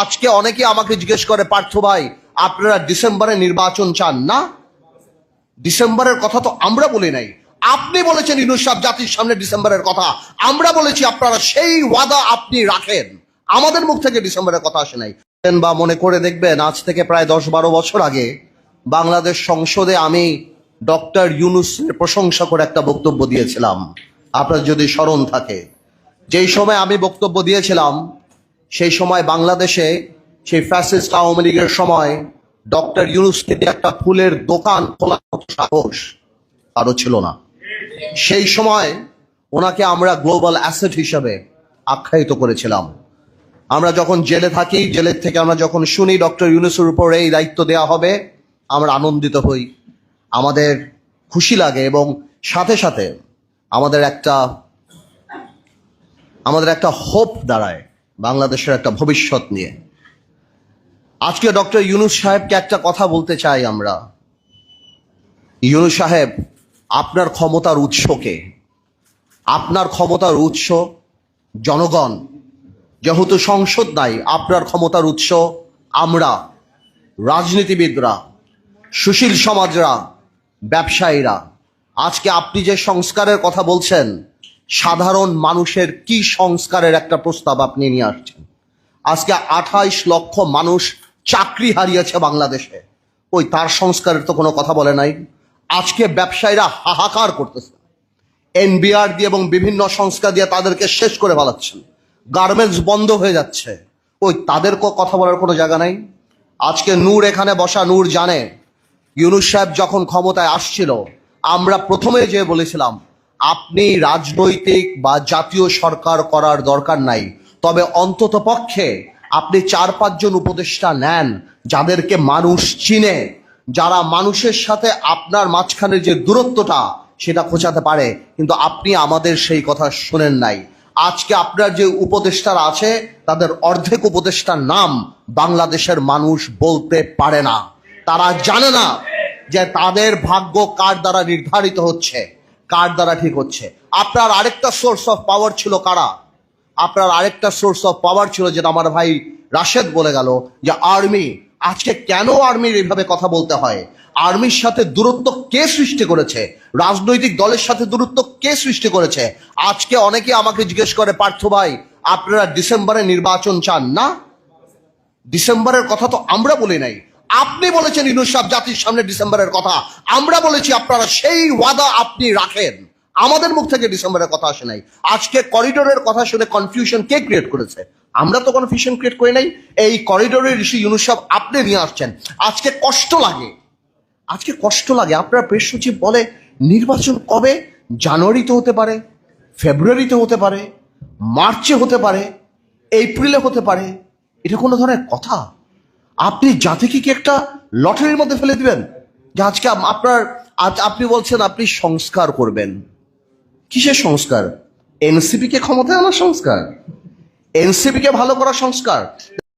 আজকে অনেকে আমাকে জিজ্ঞেস করে, পার্থ ভাই, আপনারা ডিসেম্বরে নির্বাচন চান না? ডিসেম্বরের কথা তো আমরা বলি নাই। আপনি বলেছেন ইনুস জাতির সামনে ডিসেম্বরের কথা। আমরা বলেছি, আপনারা সেই ওয়াদা আপনি রাখেন। আমাদের মুখ থেকে ডিসেম্বরের কথা আসে নাই। বা মনে করে দেখবেন, আজ থেকে প্রায় দশ বারো বছর আগে বাংলাদেশ সংসদে আমি ডক্টর ইউনুসের প্রশংসা করে একটা বক্তব্য দিয়েছিলাম। আপনার যদি স্মরণ থাকে, যেই সময় আমি বক্তব্য দিয়েছিলাম সেই সময় বাংলাদেশে সেই ফ্যাসিস্ট আওয়ামী লীগের সময় ডক্টর ইউনুসকে একটা ফুলের দোকান খোলার মতো সাহস আরও ছিল না। সেই সময় ওনাকে আমরা গ্লোবাল অ্যাসেট হিসাবে আখ্যায়িত করেছিলাম। আমরা যখন জেলে থাকি জেলের থেকে আমরা যখন শুনি ডক্টর ইউনুসের উপর এই দায়িত্ব দেওয়া হবে, আমরা আনন্দিত হই। আমাদের খুশি লাগে এবং সাথে সাথে আমাদের একটা আমাদের একটা হোপ দাঁড়ায়। বাংলাদেশের একটা ভবিষ্যৎ নিয়ে। আজকে ডক্টর ইউনুস সাহেবকে একটা কথা বলতে চাই আমরা। ইউনুস সাহেব, আপনার ক্ষমতার উৎসকে আপনার ক্ষমতার উৎস জনগণ। যেহেতু সংসদ নাই, আপনার ক্ষমতার উৎস আমরা, রাজনীতিবিদরা, সুশীল সমাজরা, ব্যবসায়ীরা। আজকে আপনি যে সংস্কারের কথা বলছেন সাধারণ মানুষের কি সংস্কারের একটা প্রস্তাব আপনি নিয়ে আসছেন? আজকে আঠাইশ লক্ষ মানুষ চাকরি হারিয়েছে বাংলাদেশে। ওই তার সংস্কারের তো কোনো কথা বলে নাই। আজকে ব্যবসায়ীরা হাহাকার করতেছে। এনবিআর দিয়ে এবং বিভিন্ন সংস্থা দিয়ে তাদেরকে শেষ করে ফেলাচ্ছেন। গার্মেন্টস বন্ধ হয়ে যাচ্ছে। ওই তাদের কথা বলার কোনো জায়গা নাই। আজকে নূর এখানে বসা, নূর জানে। ইউনুস সাহেব যখন ক্ষমতায় আসছিল, আমরা প্রথমে যে বলেছিলাম আপনি রাজনৈতিক বা জাতীয় সরকার করার দরকার নাই। তবে অন্তত পক্ষে আপনি চার পাঁচজন উপদেষ্টা নেন যাদেরকে মানুষ চিনে, যারা মানুষের সাথে আপনার মাঝখানের যে দূরত্বটা সেটা খোঁচাতে পারে। কিন্তু আপনি আমাদের সেই কথা শোনেন নাই। আজকে আপনার যে উপদেষ্টারা আছে, তাদের অর্ধেক উপদেষ্টার নাম বাংলাদেশের মানুষ বলতে পারে না। তারা জানে না যে তাদের ভাগ্য কার দ্বারা নির্ধারিত হচ্ছে। কার দ্বারা ঠিক হচ্ছে? আপনার আরেকটা সোর্স অফ পাওয়ার ছিল কারা? আপনার আরেকটা সোর্স অফ পাওয়ার ছিল যেটা আমার ভাই রাশেদ বলে গেল, যে আর্মি আজকে কেন আর্মির এইভাবে কথা বলতে হয়? আর্মির সাথে দূরত্ব কে সৃষ্টি করেছে? রাজনৈতিক দলের সাথে দূরত্ব কে সৃষ্টি করেছে? আজকে অনেকে আমাকে জিজ্ঞেস করে, পার্থ ভাই, আপনারা ডিসেম্বরে নির্বাচন চান না? ডিসেম্বরের কথা তো আমরা বলি নাই। আপনি বলেছেন ইনুস জাতির সামনে ডিসেম্বরের কথা। আমরা বলেছি আপনারা সেই ওয়াদা আপনি রাখেন। আমাদের মুখ থেকে ডিসেম্বরের কথা আসে নাই। আজকে করিডোরের কথা শুনে কনফিউশন কে ক্রিয়েট করেছে? আমরা তো কনফিউশন ক্রিয়েট করি নাই। এই করিডোরের ইস্যু ইউনুস আপনি নিয়ে আসছেন। আজকে কষ্ট লাগে। আজকে কষ্ট লাগে। আপনার প্রেস সচিব বলে নির্বাচন কবে? জানুয়ারিতে হতে পারে, ফেব্রুয়ারিতে হতে পারে, মার্চে হতে পারে, এপ্রিলে হতে পারে। এটা কোনো ধরনের কথা? আপনি জাতিকে কি একটা লটারির মধ্যে ফেলে দিবেন? যে আজকে আপনার আজ আপনি বলছেন আপনি সংস্কার করবেন। কিসের সংস্কার? এনসিপি কে ক্ষমতায় আনার সংস্কার? এনসিপি কে ভালো করার সংস্কার?